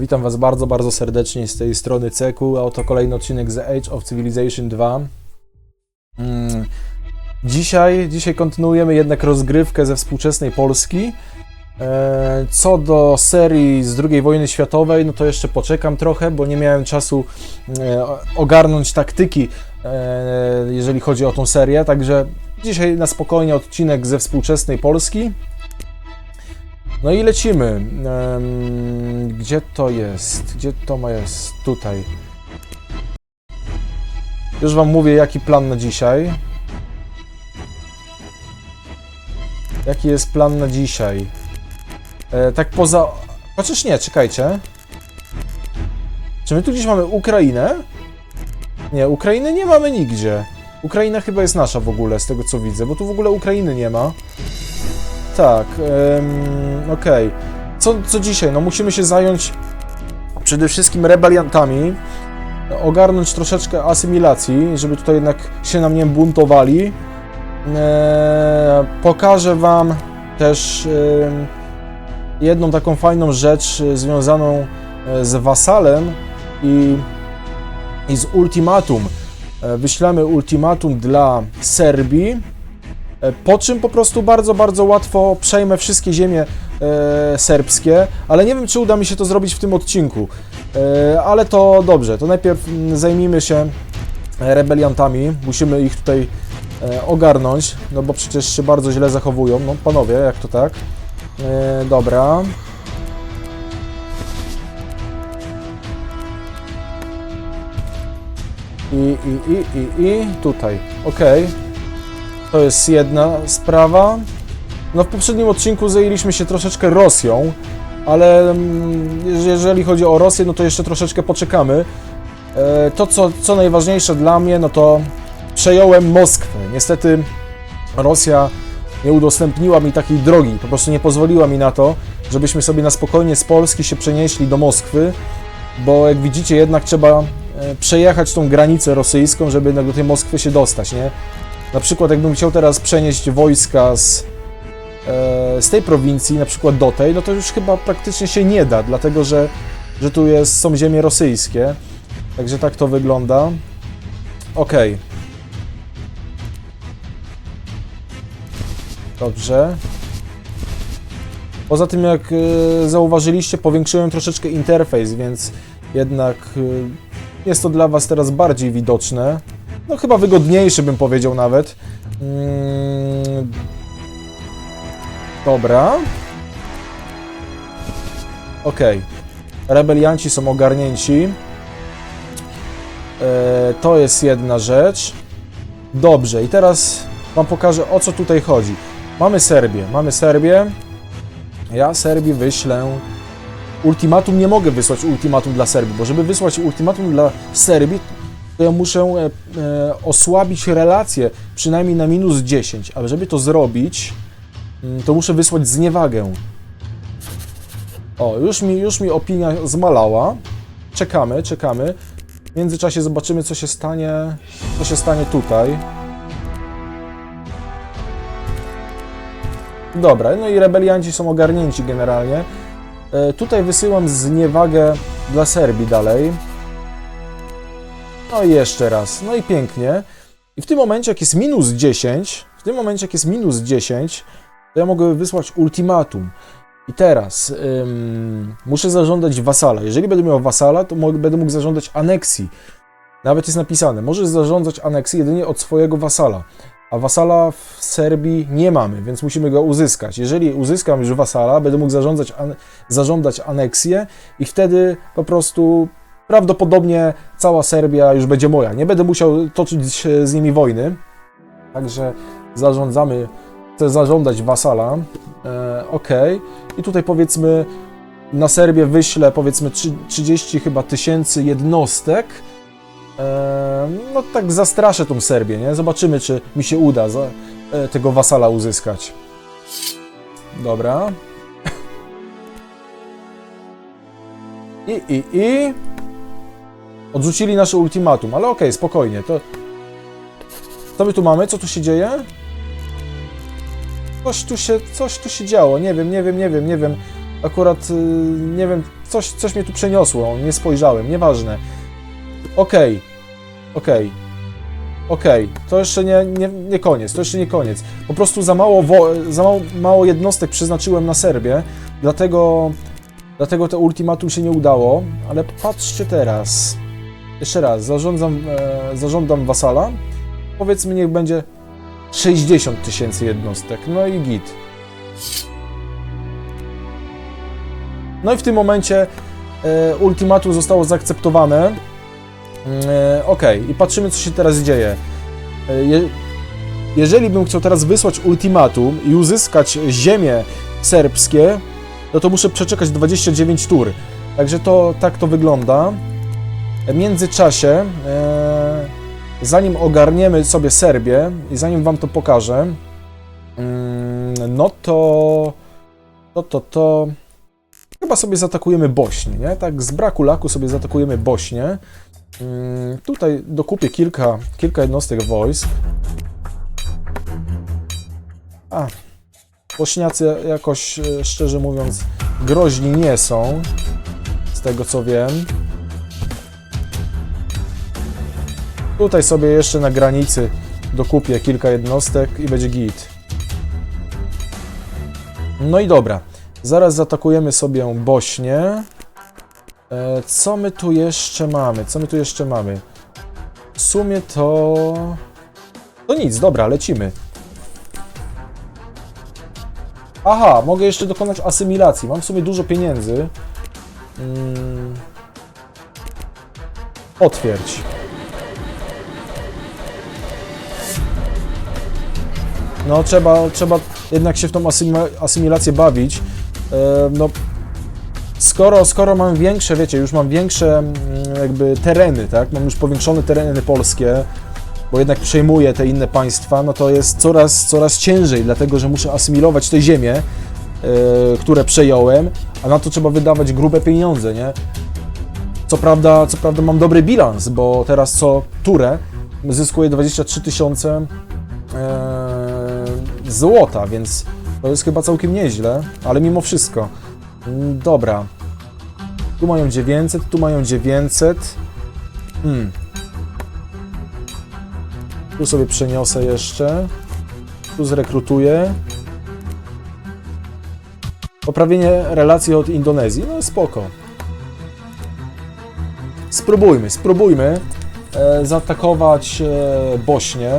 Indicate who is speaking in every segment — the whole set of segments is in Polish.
Speaker 1: Witam Was bardzo, bardzo serdecznie z tej strony Ceku, a oto kolejny odcinek The Age of Civilization 2. Mm. Dzisiaj, dzisiaj kontynuujemy jednak rozgrywkę ze współczesnej Polski. E, Co do serii z II wojny światowej, no to jeszcze poczekam trochę, bo nie miałem czasu e, ogarnąć taktyki, e, jeżeli chodzi o tą serię, także dzisiaj na spokojnie odcinek ze współczesnej Polski. No i lecimy. Gdzie to jest? Gdzie to ma jest? Tutaj. Już Wam mówię, jaki plan na dzisiaj. Jaki jest plan na dzisiaj? E, tak poza. Chociaż nie, czekajcie. Czy my tu gdzieś mamy Ukrainę? Nie, Ukrainy nie mamy nigdzie. Ukraina chyba jest nasza w ogóle, z tego co widzę, bo tu w ogóle Ukrainy nie ma. Tak, em, okej. Co, co dzisiaj? No musimy się zająć przede wszystkim rebeliantami, ogarnąć troszeczkę asymilacji, żeby tutaj jednak się nam nie buntowali. E, pokażę Wam też em, jedną taką fajną rzecz e, związaną e, z wasalem i, i z ultimatum. E, Wyślemy ultimatum dla Serbii, E, Po czym po prostu bardzo, bardzo łatwo przejmę wszystkie ziemie e, serbskie, ale nie wiem, czy uda mi się to zrobić w tym odcinku. E, ale to dobrze, to najpierw mm, zajmijmy się rebeliantami. Musimy ich tutaj e, ogarnąć, no bo przecież się bardzo źle zachowują. No panowie, jak to tak? E, dobra. I, i, i, i, i tutaj. Okej. To jest jedna sprawa. No w poprzednim odcinku zajęliśmy się troszeczkę Rosją, ale mm, jeżeli chodzi o Rosję, no to jeszcze troszeczkę poczekamy. E, To, co, co najważniejsze dla mnie, no to przejąłem Moskwę. Niestety Rosja nie udostępniła mi takiej drogi, po prostu nie pozwoliła mi na to, żebyśmy sobie na spokojnie z Polski się przenieśli do Moskwy, bo jak widzicie, jednak trzeba e, przejechać tą granicę rosyjską, żeby do tej Moskwy się dostać, nie? Na przykład jakbym chciał teraz przenieść wojska z, e, z tej prowincji na przykład do tej, no to już chyba praktycznie się nie da, dlatego że, że tu jest, są ziemie rosyjskie. Także tak to wygląda. Okej. Dobrze. Poza tym, jak e, zauważyliście, powiększyłem troszeczkę interfejs, więc jednak e, jest to dla Was teraz bardziej widoczne. No chyba wygodniejszy bym powiedział nawet. Mm, dobra. Okej. Rebelianci są ogarnięci. E, to jest jedna rzecz. Dobrze, i teraz Wam pokażę o co tutaj chodzi. Mamy Serbię, mamy Serbię. Ja Serbii wyślę ultimatum. Nie mogę wysłać ultimatum dla Serbii, bo żeby wysłać ultimatum dla Serbii, to ja muszę e, e, osłabić relacje przynajmniej na minus 10, ale żeby to zrobić, mm, to muszę wysłać zniewagę. O, już mi, już mi opinia zmalała. Czekamy, czekamy. W międzyczasie zobaczymy, co się stanie, co się stanie tutaj. Dobra, no i rebelianci są ogarnięci generalnie. E, tutaj wysyłam zniewagę dla Serbii dalej. No i jeszcze raz. No i pięknie. I w tym momencie, jak jest minus 10, w tym momencie, jak jest minus 10, to ja mogę wysłać ultimatum. I teraz ym, muszę zażądać wasala. Jeżeli będę miał wasala, to będę mógł zażądać aneksji. Nawet jest napisane, możesz zarządzać aneksji jedynie od swojego wasala. A wasala w Serbii nie mamy, więc musimy go uzyskać. Jeżeli uzyskam już wasala, będę mógł zarządzać, an zażądać aneksję i wtedy po prostu prawdopodobnie cała Serbia już będzie moja. Nie będę musiał toczyć z nimi wojny. Także zarządzamy, chcę zażądać wasala. E, ok. I tutaj powiedzmy na Serbię wyślę powiedzmy trzy- 30 chyba tysięcy jednostek. E, no tak zastraszę tą Serbię, nie? Zobaczymy, czy mi się uda za, e, tego wasala uzyskać. Dobra. I, i, i... Odrzucili nasze ultimatum, ale okej, spokojnie, to... Co my tu mamy? Co tu się dzieje? Coś tu się, coś tu się działo, nie wiem, nie wiem, nie wiem, nie wiem. Akurat y, nie wiem, coś, coś mnie tu przeniosło, nie spojrzałem, nieważne. Okej, okej, okej, to jeszcze nie, nie, nie koniec, to jeszcze nie koniec. Po prostu za mało, za mało, mało jednostek przeznaczyłem na Serbię, dlatego, dlatego to ultimatum się nie udało, ale patrzcie teraz. Jeszcze raz, zarządzam, e, zażądam wasala, powiedzmy niech będzie 60 tysięcy jednostek, no i git. No i w tym momencie e, ultimatum zostało zaakceptowane. E, ok, i patrzymy, co się teraz dzieje. E, je, jeżeli bym chciał teraz wysłać ultimatum i uzyskać ziemie serbskie, no to muszę przeczekać 29 tur. Także to tak to wygląda. Międzyczasie, e, zanim ogarniemy sobie Serbię i zanim Wam to pokażę, mm, no to to, to, to chyba sobie zaatakujemy Bośnię, nie? Tak z braku laku sobie zaatakujemy Bośnię. Mm, Tutaj dokupię kilka, kilka jednostek wojsk. A, Bośniacy jakoś, e, szczerze mówiąc, groźni nie są, z tego co wiem. Tutaj sobie jeszcze na granicy dokupię kilka jednostek i będzie git. No i dobra. Zaraz zaatakujemy sobie Bośnię. E, co my tu jeszcze mamy? Co my tu jeszcze mamy? W sumie to... To nic, dobra, lecimy. Aha, mogę jeszcze dokonać asymilacji. Mam w sumie dużo pieniędzy. Mm. Potwierdź. No, trzeba, trzeba jednak się w tą asymi- asymilację bawić. E, no, skoro, skoro mam większe, wiecie, już mam większe mm, jakby tereny, tak? Mam już powiększone tereny polskie, bo jednak przejmuję te inne państwa, no to jest coraz, coraz ciężej, dlatego że muszę asymilować te ziemie, e, które przejąłem, a na to trzeba wydawać grube pieniądze, nie? Co prawda, co prawda mam dobry bilans, bo teraz co turę zyskuję 23 tysiące złota, więc to jest chyba całkiem nieźle, ale mimo wszystko. Mm, Dobra. Tu mają 900, tu mają 900. Hmm. Tu sobie przeniosę jeszcze. Tu zrekrutuję. Poprawienie relacji od Indonezji. No spoko. Spróbujmy, spróbujmy e, zaatakować e, Bośnię.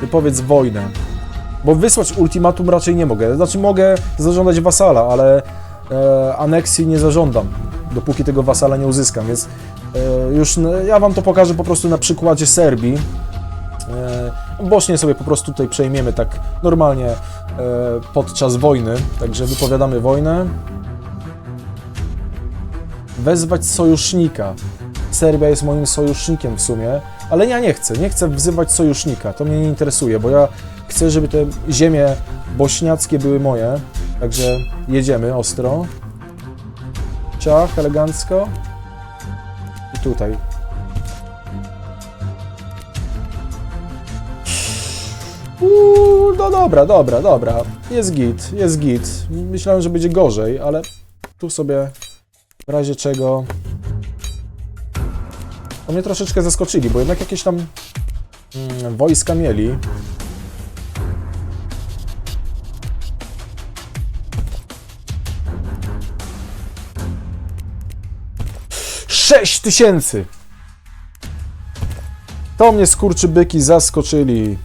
Speaker 1: Wypowiedz wojnę. Bo wysłać ultimatum raczej nie mogę. Znaczy mogę zażądać wasala, ale e, aneksji nie zażądam, dopóki tego wasala nie uzyskam, więc e, już ja wam to pokażę po prostu na przykładzie Serbii. E, sobie po prostu tutaj przejmiemy tak normalnie e, podczas wojny, także wypowiadamy wojnę. Wezwać sojusznika. Serbia jest moim sojusznikiem w sumie, ale ja nie chcę, nie chcę wzywać sojusznika, to mnie nie interesuje, bo ja chcę, żeby te ziemie bośniackie były moje, także jedziemy ostro. Ciach, elegancko. I tutaj. Uuu, no dobra, dobra, dobra. Jest git, jest git. Myślałem, że będzie gorzej, ale tu sobie w razie czego... To mnie troszeczkę zaskoczyli, bo jednak jakieś tam mm, wojska mieli. Sześć tysięcy! To mnie skurczybyki zaskoczyli.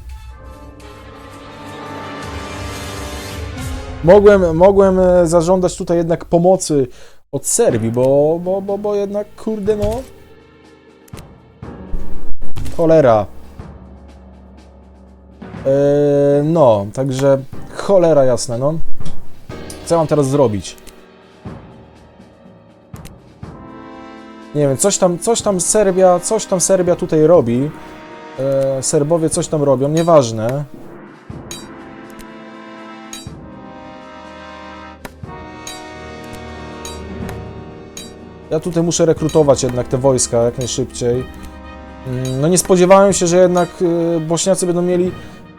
Speaker 1: Mogłem, mogłem e, zażądać tutaj jednak pomocy od Serbii, bo, bo, bo, bo jednak, kurde no... Cholera. Eee, no, także cholera jasna, no. Co mam teraz zrobić? Nie wiem, coś tam, coś tam Serbia, coś tam Serbia tutaj robi. Eee, Serbowie coś tam robią, nieważne. Ja tutaj muszę rekrutować jednak te wojska jak najszybciej. Mm, No nie spodziewałem się, że jednak y, Bośniacy będą mieli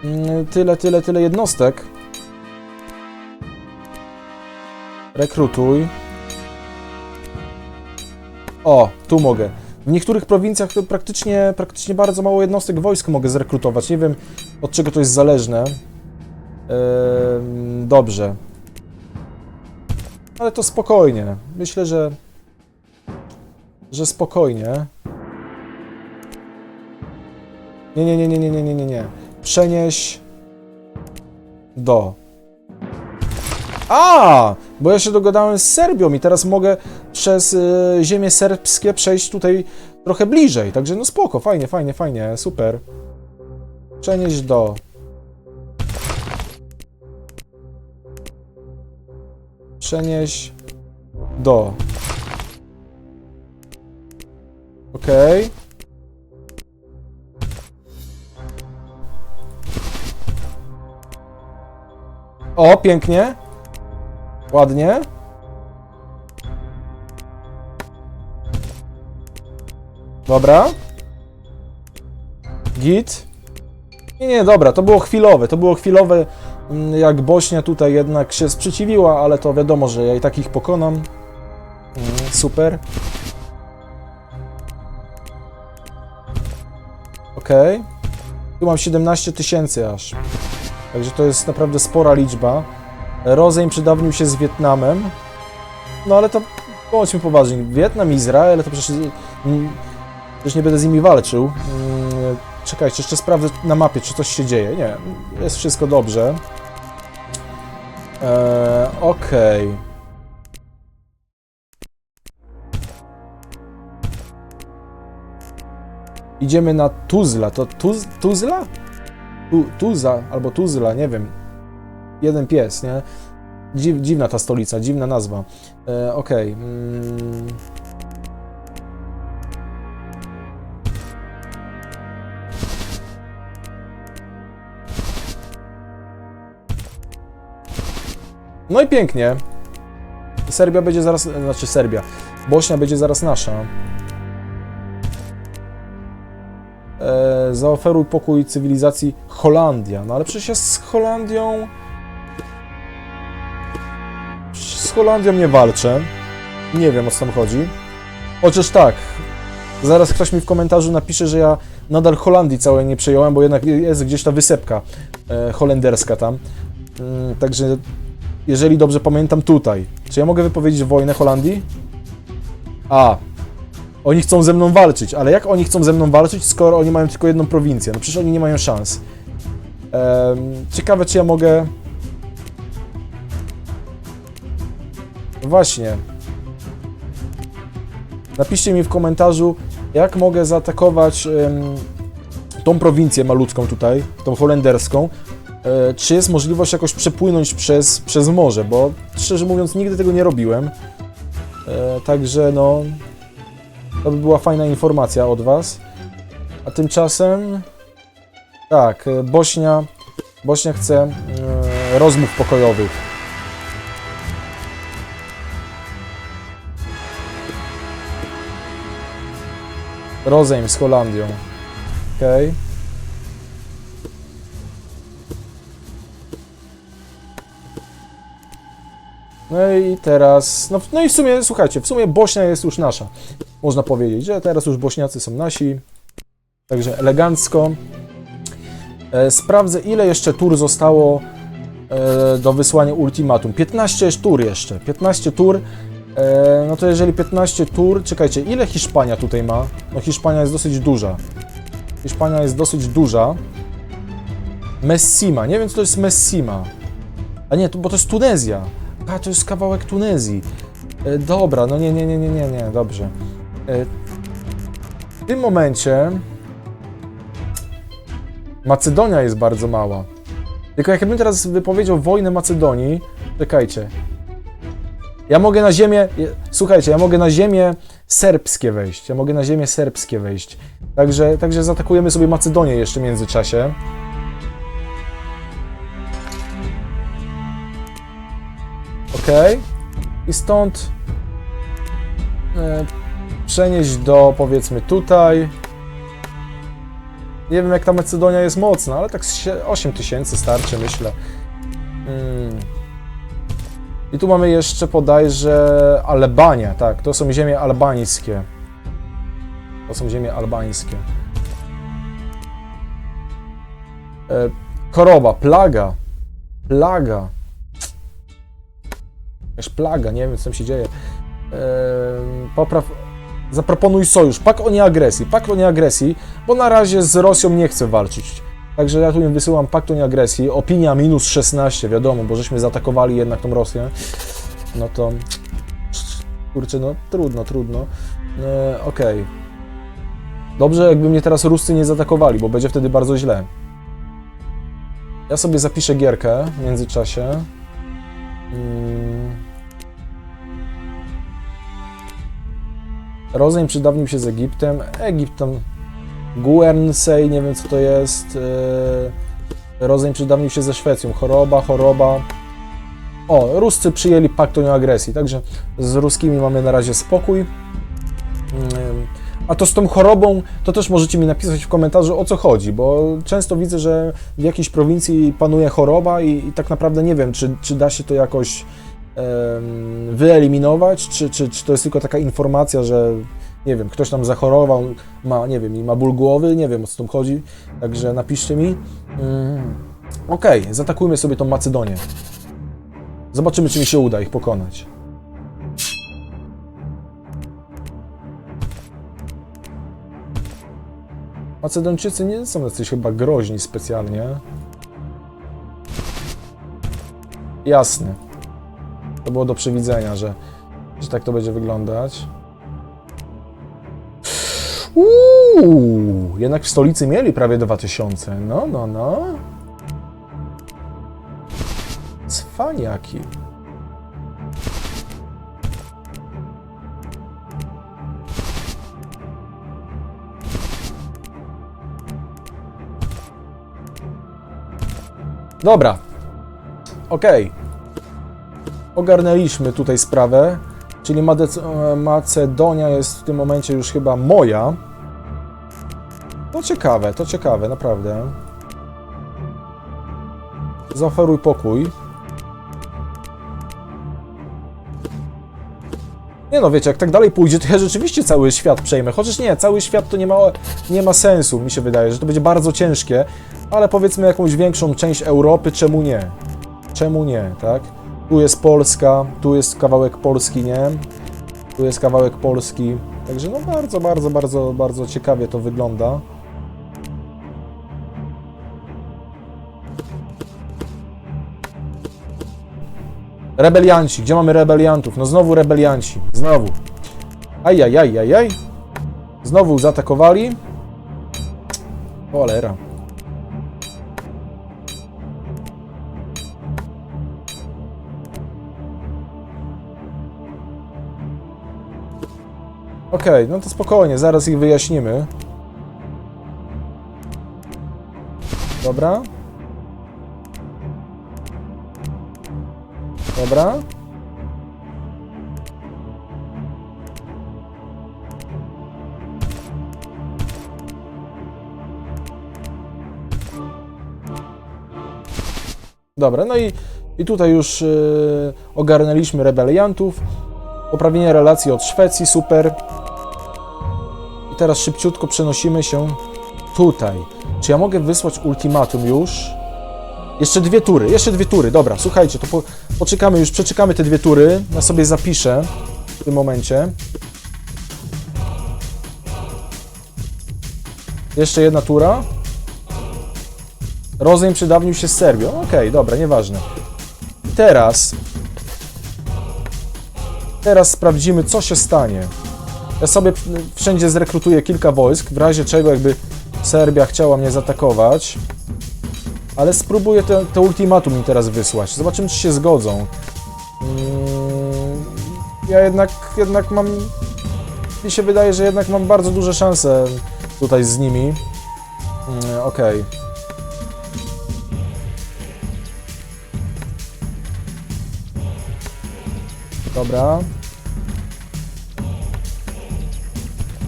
Speaker 1: mm, tyle, tyle, tyle jednostek. Rekrutuj. O, tu mogę. W niektórych prowincjach to praktycznie, praktycznie bardzo mało jednostek wojsk mogę zrekrutować. Nie wiem, od czego to jest zależne. Ehm, dobrze. Ale to spokojnie. Myślę, że... że spokojnie. Nie, nie, nie, nie, nie, nie, nie, nie, nie. Przenieś do. A! Bo ja się dogadałem z Serbią i teraz mogę przez y, ziemię serbskie przejść tutaj trochę bliżej. Także no spoko, fajnie, fajnie, fajnie, super. Przenieść do. Przenieść do. Okej. O, pięknie. Ładnie. Dobra. Git. Nie, nie, dobra, to było chwilowe, to było chwilowe, mm, jak Bośnia tutaj jednak się sprzeciwiła, ale to wiadomo, że ja i tak ich pokonam. Mm, Super. Okej. Tu mam 17 tysięcy aż. Także to jest naprawdę spora liczba. Rozejm przedawnił się z Wietnamem. No ale to bądźmy poważni. Wietnam, Izrael, to przecież, przecież nie będę z nimi walczył. Mm, Czekajcie, jeszcze sprawdzę na mapie, czy coś się dzieje. Nie, jest wszystko dobrze. Eee, Okej. Idziemy na Tuzla. To Tuz, Tuzla? Tu, Tuza albo Tuzla, nie wiem. Jeden pies, nie? Dziw, dziwna ta stolica, dziwna nazwa. E, Okej. Mm. No i pięknie. Serbia będzie zaraz, znaczy Serbia. Bośnia będzie zaraz nasza. Zaoferuj pokój cywilizacji Holandia. No ale przecież ja z Holandią... Z Holandią nie walczę. Nie wiem o co tam chodzi. Chociaż tak, zaraz ktoś mi w komentarzu napisze, że ja nadal Holandii całej nie przejąłem, bo jednak jest gdzieś ta wysepka e, holenderska tam. Mm, także jeżeli dobrze pamiętam tutaj. Czy ja mogę wypowiedzieć wojnę Holandii? A, oni chcą ze mną walczyć, ale jak oni chcą ze mną walczyć, skoro oni mają tylko jedną prowincję? No przecież oni nie mają szans. Ciekawe, czy ja mogę... Właśnie. Napiszcie mi w komentarzu, jak mogę zaatakować tą prowincję malutką tutaj, tą holenderską. E, czy jest możliwość jakoś przepłynąć przez, przez morze, bo szczerze mówiąc nigdy tego nie robiłem. E, także no, to by była fajna informacja od Was. A tymczasem, tak, e, Bośnia, Bośnia chce e, rozmów pokojowych. Rozejm z Holandią. Okej. No i teraz, no, no i w sumie, słuchajcie, w sumie Bośnia jest już nasza. Można powiedzieć, że teraz już Bośniacy są nasi. Także elegancko. E, sprawdzę, ile jeszcze tur zostało e, do wysłania ultimatum. 15 tur jeszcze. 15 tur. E, no to jeżeli 15 tur, czekajcie, ile Hiszpania tutaj ma? No Hiszpania jest dosyć duża. Hiszpania jest dosyć duża. Messima, nie wiem co to jest Messima. A nie, to, bo to jest Tunezja. A, to jest kawałek Tunezji. Dobra, no nie, nie, nie, nie, nie, nie, dobrze. E, w tym momencie Macedonia jest bardzo mała. Tylko jak ja bym teraz wypowiedział wojnę Macedonii, czekajcie. Ja mogę na ziemię, słuchajcie, ja mogę na ziemię serbskie wejść. Ja mogę na ziemię serbskie wejść. Także, także zaatakujemy sobie Macedonię jeszcze w międzyczasie. Ok. I stąd e, przenieść do powiedzmy tutaj. Nie wiem jak ta Macedonia jest mocna, ale tak z sie- 8 tysięcy starczy myślę. Mm. I tu mamy jeszcze bodajże Albania, tak, to są ziemie albańskie. To są ziemie albańskie. E, choroba, plaga. Plaga. Jakaś plaga, nie wiem co tam się dzieje. E, popraw. Zaproponuj sojusz. Pak o nieagresji. Pakt o nieagresji, bo na razie z Rosją nie chcę walczyć. Także ja tu im wysyłam pakt o nieagresji. Opinia minus 16, wiadomo, bo żeśmy zaatakowali jednak tą Rosję. No to. Kurczę, no trudno, trudno. E, Okej. Dobrze, jakby mnie teraz Ruscy nie zaatakowali, bo będzie wtedy bardzo źle. Ja sobie zapiszę gierkę w międzyczasie. Mm. Rozejm przydawnił się z Egiptem. Egipt tam... Guernsey, nie wiem co to jest. Yy, Rozejm przydawnił się ze Szwecją. Choroba, choroba. O, Ruscy przyjęli pakt o nieagresji, także z Ruskimi mamy na razie spokój. Ym, A to z tą chorobą, to też możecie mi napisać w komentarzu o co chodzi, bo często widzę, że w jakiejś prowincji panuje choroba i, i tak naprawdę nie wiem, czy, czy da się to jakoś wyeliminować, czy, czy, czy to jest tylko taka informacja, że nie wiem, ktoś tam zachorował, ma, nie wiem, i ma ból głowy, nie wiem o co tam chodzi, także napiszcie mi. Mm, Okej, zaatakujmy sobie tą Macedonię. Zobaczymy, czy mi się uda ich pokonać. Macedończycy nie są jacyś chyba groźni specjalnie. Jasne. To było do przewidzenia, że, że tak to będzie wyglądać. Uuu, jednak w stolicy mieli prawie 2000. No, no, no. Cwaniaki. Dobra. Okej. Ogarnęliśmy tutaj sprawę. Czyli Macedonia jest w tym momencie już chyba moja. To ciekawe, to ciekawe, naprawdę. Zaoferuj pokój. Nie no, wiecie, jak tak dalej pójdzie, to ja rzeczywiście cały świat przejmę. Chociaż nie, cały świat to nie ma, nie ma sensu, mi się wydaje, że to będzie bardzo ciężkie, ale powiedzmy jakąś większą część Europy, czemu nie? Czemu nie, tak? Tu jest Polska, tu jest kawałek Polski, nie? Tu jest kawałek Polski. Także no bardzo, bardzo, bardzo, bardzo ciekawie to wygląda. Rebelianci. Gdzie mamy rebeliantów? No znowu rebelianci. Znowu. Ajajajajaj. Znowu zaatakowali. Cholera. Okej, no to spokojnie, zaraz ich wyjaśnimy. Dobra. Dobra. Dobra, no i, i tutaj już yy, ogarnęliśmy rebeliantów. Poprawienie relacji od Szwecji, super. Teraz szybciutko przenosimy się tutaj. Czy ja mogę wysłać ultimatum już? Jeszcze dwie tury, jeszcze dwie tury. Dobra, słuchajcie, to po, poczekamy już, przeczekamy te dwie tury. Ja sobie zapiszę w tym momencie. Jeszcze jedna tura. Rozejm przydawnił się z Serbią. Okej, dobra, nieważne. Teraz Teraz sprawdzimy, co się stanie. Ja sobie wszędzie zrekrutuję kilka wojsk, w razie czego jakby Serbia chciała mnie zaatakować. Ale spróbuję te, te ultimatum im teraz wysłać. Zobaczymy, czy się zgodzą. Mm, Ja jednak, jednak mam... Mi się wydaje, że jednak mam bardzo duże szanse tutaj z nimi. Mm, Okej. Dobra.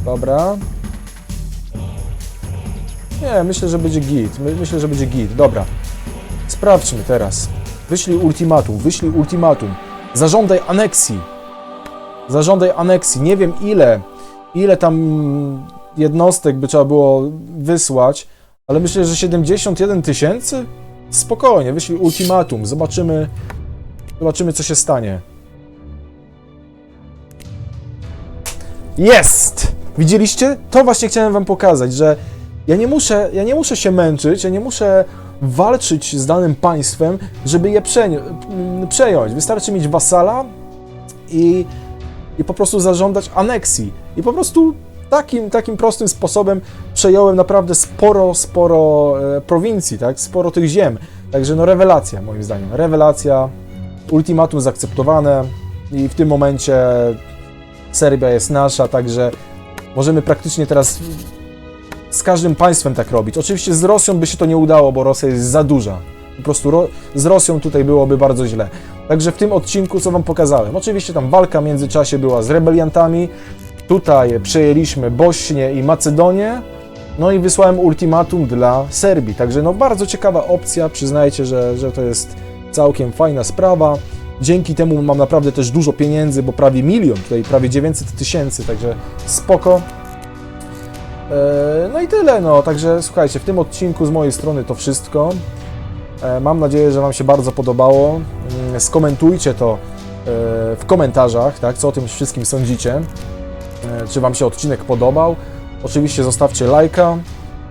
Speaker 1: Dobra. Nie, myślę, że będzie git. My, myślę, że będzie git. Dobra. Sprawdźmy teraz. Wyślij ultimatum, wyślij ultimatum. Zażądaj aneksji. Zażądaj aneksji. Nie wiem ile, ile tam jednostek by trzeba było wysłać, ale myślę, że 71 tysięcy? Spokojnie, wyślij ultimatum. Zobaczymy, zobaczymy co się stanie. Jest! Widzieliście? To właśnie chciałem wam pokazać, że ja nie muszę, ja nie muszę się męczyć, ja nie muszę walczyć z danym państwem, żeby je przeń- m, przejąć. Wystarczy mieć wasala i, i po prostu zażądać aneksji. I po prostu takim, takim prostym sposobem przejąłem naprawdę sporo, sporo e, prowincji, tak? sporo tych ziem. Także no rewelacja moim zdaniem. Rewelacja, ultimatum zaakceptowane i w tym momencie Serbia jest nasza, także możemy praktycznie teraz z każdym państwem tak robić. Oczywiście z Rosją by się to nie udało, bo Rosja jest za duża. Po prostu ro z Rosją tutaj byłoby bardzo źle. Także w tym odcinku, co Wam pokazałem, oczywiście tam walka w międzyczasie była z rebeliantami, tutaj przejęliśmy Bośnię i Macedonię, no i wysłałem ultimatum dla Serbii. Także no bardzo ciekawa opcja, przyznajcie, że, że to jest całkiem fajna sprawa. Dzięki temu mam naprawdę też dużo pieniędzy, bo prawie milion, tutaj prawie 900 tysięcy, także spoko. E, No i tyle, no, także słuchajcie, w tym odcinku z mojej strony to wszystko. E, Mam nadzieję, że Wam się bardzo podobało. Mm, Skomentujcie to e, w komentarzach, tak, co o tym wszystkim sądzicie. Czy Wam się odcinek podobał. Oczywiście zostawcie lajka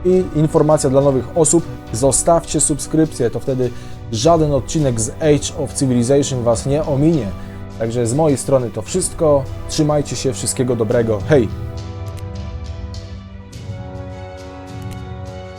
Speaker 1: i informacja dla nowych osób, zostawcie subskrypcję, to wtedy żaden odcinek z Age of Civilization Was nie ominie. Także z mojej strony to wszystko. Trzymajcie się, wszystkiego dobrego. Hej!